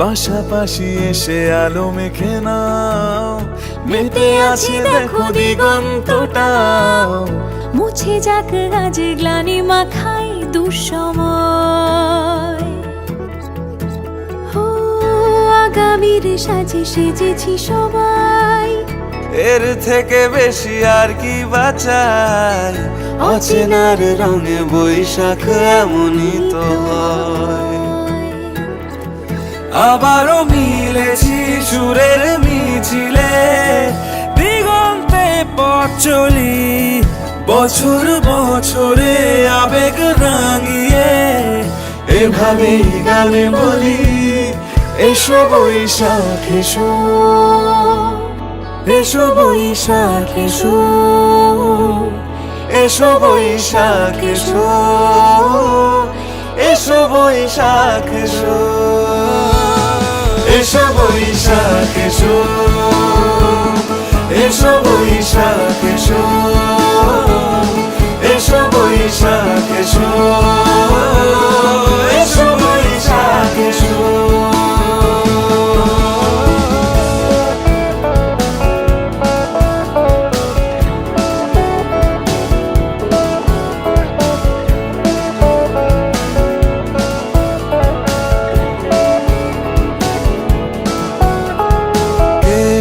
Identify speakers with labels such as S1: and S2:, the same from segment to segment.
S1: পাশাপাশি এসে আলো মেখে নাও। মেতে আছে দেখো দিগন্তটাও
S2: মুছে যাক আজ গ্লানি মাখাই দুঃসময়। ও আগামীর সাজে সেজেছি সবাই।
S1: এর থেকে বেশি আর কি বাঁচাই। অচেনার রঙে বৈশাখ এমনই তো হয়। আবারও মিলেছি সুরের মিছিলে। দিগন্তে পথ চলি, বছর বছরে আবেগ রাঙিয়ে। এভাবেই গানে বলি, এসো বৈশাখ, এসো। এসো বৈশাখ, এসো। এসো বৈশাখ, এসো। এসো বৈশাখ, এসো। এসো বৈশাখ এসো। এসো বৈশাখ এসো। এসো বৈশাখ এসো।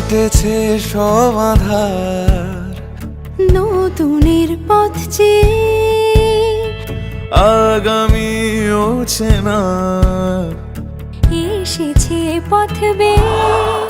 S1: কেটেছে সমাধার আধার।
S2: নতুনের পথ চেয়ে
S1: আগামী ওছে না।
S2: এসেছে পথ বেয়ে